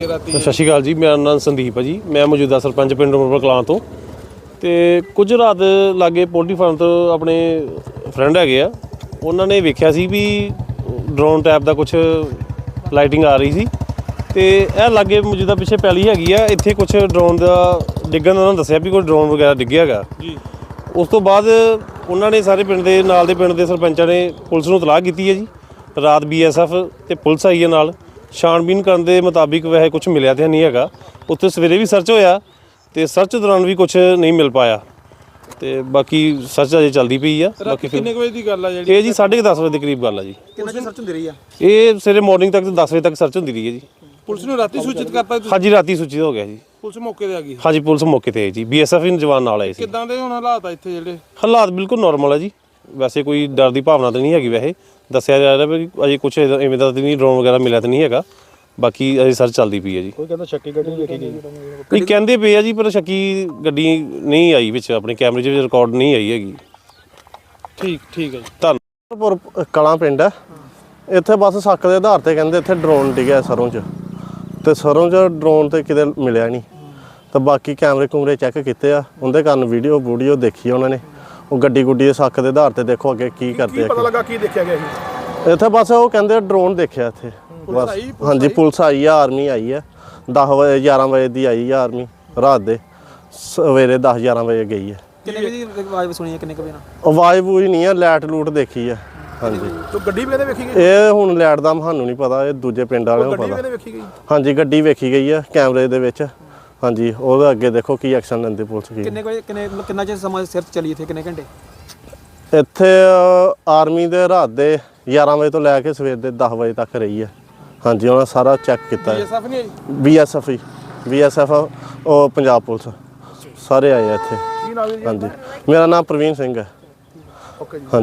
ਸਤਿ ਸ਼੍ਰੀ ਅਕਾਲ ਜੀ ਮੇਰਾ ਨਾਮ ਸੰਦੀਪ ਹੈ ਜੀ। ਮੈਂ ਮੌਜੂਦਾ ਸਰਪੰਚ ਪਿੰਡ ਰੋਪੜ ਕਲਾਂ ਤੋਂ। ਤੇ ਕੁਝ ਰਾਤ ਲਾਗੇ ਪੋਲਟਰੀ ਫਾਰਮ ਤੋਂ ਆਪਣੇ ਫਰੈਂਡ ਹੈਗੇ ਆ। ਉਹਨਾਂ ਨੇ ਵੇਖਿਆ ਸੀ ਵੀ ਡਰੋਨ ਟੈਪ ਦਾ ਕੁਝ ਲਾਈਟਿੰਗ ਆ ਰਹੀ ਸੀ। ਤੇ ਇਹ ਲਾਗੇ ਮੌਜੂਦਾ ਪਿੱਛੇ ਪੈਲੀ ਹੈਗੀ ਆ ਇੱਥੇ ਕੁਝ ਡਰੋਨ ਦਾ ਡਿੱਗਣ ਦਾ ਉਹਨਾਂ ਦੱਸਿਆ ਵੀ ਕੋਈ ਡਰੋਨ ਵਗੈਰਾ ਡਿੱਗਿਆ ਹੈਗਾ। ਜੀ। ਉਸ ਤੋਂ ਬਾਅਦ ਉਹਨਾਂ ਨੇ ਸਾਰੇ ਪਿੰਡ ਦੇ ਨਾਲ ਦੇ ਪਿੰਡ ਦੇ ਸਰਪੰਚਾਂ ਨੇ ਪੁਲਿਸ ਨੂੰ ਇਤਲਾਹ ਕੀਤੀ ਹੈ ਜੀ। ਰਾਤ ਬੀਐਸਐਫ ਤੇ ਪੁਲਿਸ ਆਈ ਹੈ ਨਾਲ। ਛਾਣਬੀਨ ਕਰਨ ਦੇ ਮੁਤਾਬਿਕ ਵੈਸੇ ਕੁਝ ਮਿਲਿਆ ਤੇ ਨਹੀਂ ਹੈਗਾ। ਉੱਥੇ ਸਵੇਰੇ ਵੀ ਸਰਚ ਹੋਇਆ ਤੇ ਸਰਚ ਦੌਰਾਨ ਵੀ ਕੁਝ ਨਹੀਂ ਮਿਲ ਪਾਇਆ। ਤੇ ਬਾਕੀ ਸਰਚ ਅਜੇ ਚੱਲਦੀ ਪਈ ਆ ਬਾਕੀ ਫਿਰ ਕਿੰਨੇ ਕੁ ਵਜੇ ਦੀ ਗੱਲ ਆ ਜਿਹੜੀ? ਇਹ ਜੀ 10:30 ਵਜੇ ਦੇ ਕਰੀਬ ਗੱਲ ਆ ਜੀ। ਕਿੰਨਾ ਚਿਰ ਸਰਚ ਹੁੰਦੀ ਰਹੀ ਆ? ਇਹ ਸਵੇਰੇ ਮਾਰਨਿੰਗ ਤੱਕ 10 ਵਜੇ ਤੱਕ ਸਰਚ ਹੁੰਦੀ ਰਹੀ ਹੈ ਜੀ। ਪੁਲਿਸ ਨੂੰ ਰਾਤੀ ਸੂਚਿਤ ਕਰਤਾ ਤੁਸੀਂ? ਹਾਂਜੀ ਰਾਤੀ ਸੂਚਿਤ ਹੋ ਗਿਆ ਜੀ। ਪੁਲਿਸ ਮੌਕੇ ਤੇ ਆ ਗਈ। ਹਾਂਜੀ ਪੁਲਿਸ ਮੌਕੇ ਤੇ ਆਈ ਜੀ। ਬੀਐਸਐਫ ਦੇ ਜਵਾਨ ਨਾਲ ਆਏ ਸੀ। ਕਿੱਦਾਂ ਦੇ ਹੁਣ ਹਾਲਾਤ ਆ ਇੱਥੇ ਜਿਹੜੇ? ਹਾਲਾਤ ਬਿਲਕੁਲ ਨਾਰਮਲ ਹੈ ਜੀ। ਵੈਸੇ ਕੋਈ ਡਰ ਦੀ ਭਾਵਨਾ ਤਾਂ ਨਹੀਂ ਹੈਗੀ ਵੈਸੇ। ਦੱਸਿਆ ਜਾ ਰਿਹਾ ਵੀ ਅਜੇ ਕੁਝ ਇਵੇਂ ਦਾ ਤਾਂ ਨਹੀਂ ਡਰੋਨ ਵਗੈਰਾ ਮਿਲਿਆ ਤਾਂ ਨਹੀਂ ਹੈਗਾ। ਬਾਕੀ ਅਜੇ ਸਰਚ ਚੱਲਦੀ ਪਈ ਹੈ ਜੀ। ਕੋਈ ਕਹਿੰਦਾ ਸ਼ੱਕੀ ਗੱਡੀ ਵੇਖੀ ਗਈ। ਨਹੀਂ ਕਹਿੰਦੇ ਪਏ ਆ ਜੀ ਪਰ ਸ਼ੱਕੀ ਗੱਡੀ ਨਹੀਂ ਆਈ ਵਿੱਚ ਆਪਣੇ ਕੈਮਰੇ 'ਚ ਰਿਕਾਰਡ ਨਹੀਂ ਆਈ ਹੈਗੀ। ਠੀਕ ਠੀਕ ਹੈ ਜੀ। ਧੰਨ ਪੁਰ ਕਲਾਂ ਪਿੰਡ ਹੈ। ਇੱਥੇ ਬਸ ਸ਼ੱਕ ਦੇ ਆਧਾਰ ਤੇ ਕਹਿੰਦੇ ਇੱਥੇ ਡਰੋਨ ਡਿੱਗਿਆ ਸਰੋਂ 'ਚ। ਤੇ ਸਰੋਂ 'ਚ ਡਰੋਨ ਤੇ ਕਿਤੇ ਮਿਲਿਆ ਨਹੀਂ। ਤਾਂ ਬਾਕੀ ਕੈਮਰੇ ਕੁਮਰੇ ਚੈੱਕ ਕੀਤੇ ਆ। ਉਹਦੇ ਕਾਰਨ ਵੀਡੀਓ ਵੀਡੀਓ ਦੇਖੀ ਉਹਨਾਂ ਨੇ। ਉਹ ਗੱਡੀ ਗੁੱਡੀ ਦੇ ਸ਼ੱਕ ਦੇ ਆਧਾਰ ਤੇ ਦੇਖੋ ਅੱਗੇ ਕੀ ਕਰਦੇ ਆ ਲੱਗਾ ਕੀ ਦੇਖਿਆ ਗਿਆ ਸੀ ਇੱਥੇ ਬਸ ਉਹ ਕਹਿੰਦੇ ਡਰੋਨ ਦੇਖਿਆ ਇੱਥੇ। ਬਸ। ਆਈ, ਪੁਲਿਸ ਹਾਂਜੀ ਪੁਲਿਸ ਆਈ ਆ ਆਰਮੀ ਆਈ ਆ। 10 ਵਜੇ 11 ਵਜੇ ਦੀ ਆਈ ਆ ਆਰਮੀ ਰਾਤ ਦੇ। ਸਵੇਰੇ 10 11 ਵਜੇ ਗਈ ਹੈ ਕਿੰਨੇ ਵਜੇ ਦੀ ਆਵਾਜ਼ ਸੁਣੀ ਹੈ ਕਿੰਨੇ ਕੁ ਵਜੇ ਨਾਲ? ਆਵਾਜ਼ ਬੂਝ ਨਹੀਂ ਆ ਲਾਈਟ ਲੂਟ ਦੇਖੀ ਆ। ਹਾਂਜੀ। ਤੋ ਗੱਡੀ ਵੀ ਕਹਿੰਦੇ ਵੇਖੀ ਗਈ? ਇਹ ਹੁਣ ਲਾਈਟ ਦਾ ਸਾਨੂੰ ਨਹੀਂ ਪਤਾ ਇਹ ਦੂਜੇ ਪਿੰਡ ਵਾਲਿਆਂ ਨੂੰ ਗੱਡੀ ਵੀ ਪਤਾ। ਕਹਿੰਦੇ ਵੇਖੀ ਗਈ? ਹਾਂਜੀ ਗੱਡੀ ਵੇਖੀ ਗਈ ਆ ਕੈਮਰੇ ਦੇ ਵਿੱਚ। ਹਾਂਜੀ ਉਹਦੇ ਅੱਗੇ ਦੇਖੋ ਕੀ ਐਕਸ਼ਨ ਲੈਂਦੀ ਪੁਲਿਸ ਕੀ। ਕਿੰਨੇ ਕੁ ਵਜੇ ਕਿੰਨੇ ਮਤਲਬ ਕਿੰਨਾ ਚਿਰ ਸਮਾਂ ਸਿਰ ਚੱਲੀ ਇੱਥੇ ਕਿੰਨੇ ਘੰਟੇ? ਇੱਥੇ ਆਰਮੀ ਦੇ ਰਾਤ ਦੇ 11 ਵਜੇ ਤੋਂ ਲੈ ਕੇ ਸਵੇਰ ਦੇ 10 ਵਜੇ ਤੱਕ ਰਹੀ ਹੈ। ਹਾਂਜੀ ਉਹਨਾਂ ਸਾਰਾ ਚੈੱਕ ਕੀਤਾ ਹੈ। ਬੀਐਸਐਫ ਨਹੀਂ ਆਈ? ਬੀਐਸਐਫ ਹੀ। ਬੀਐਸਐਫ ਉਹ ਪੰਜਾਬ ਪੁਲਿਸ। ਸਾਰੇ ਆਏ ਆ ਇੱਥੇ। ਕੀ ਨਾਮ ਹੈ ਜੀ ਹਾਂਜੀ। ਮੇਰਾ ਨਾਮ ਪ੍ਰਵੀਨ ਸਿੰਘ ਹੈ। ਓਕੇ ਜੀ।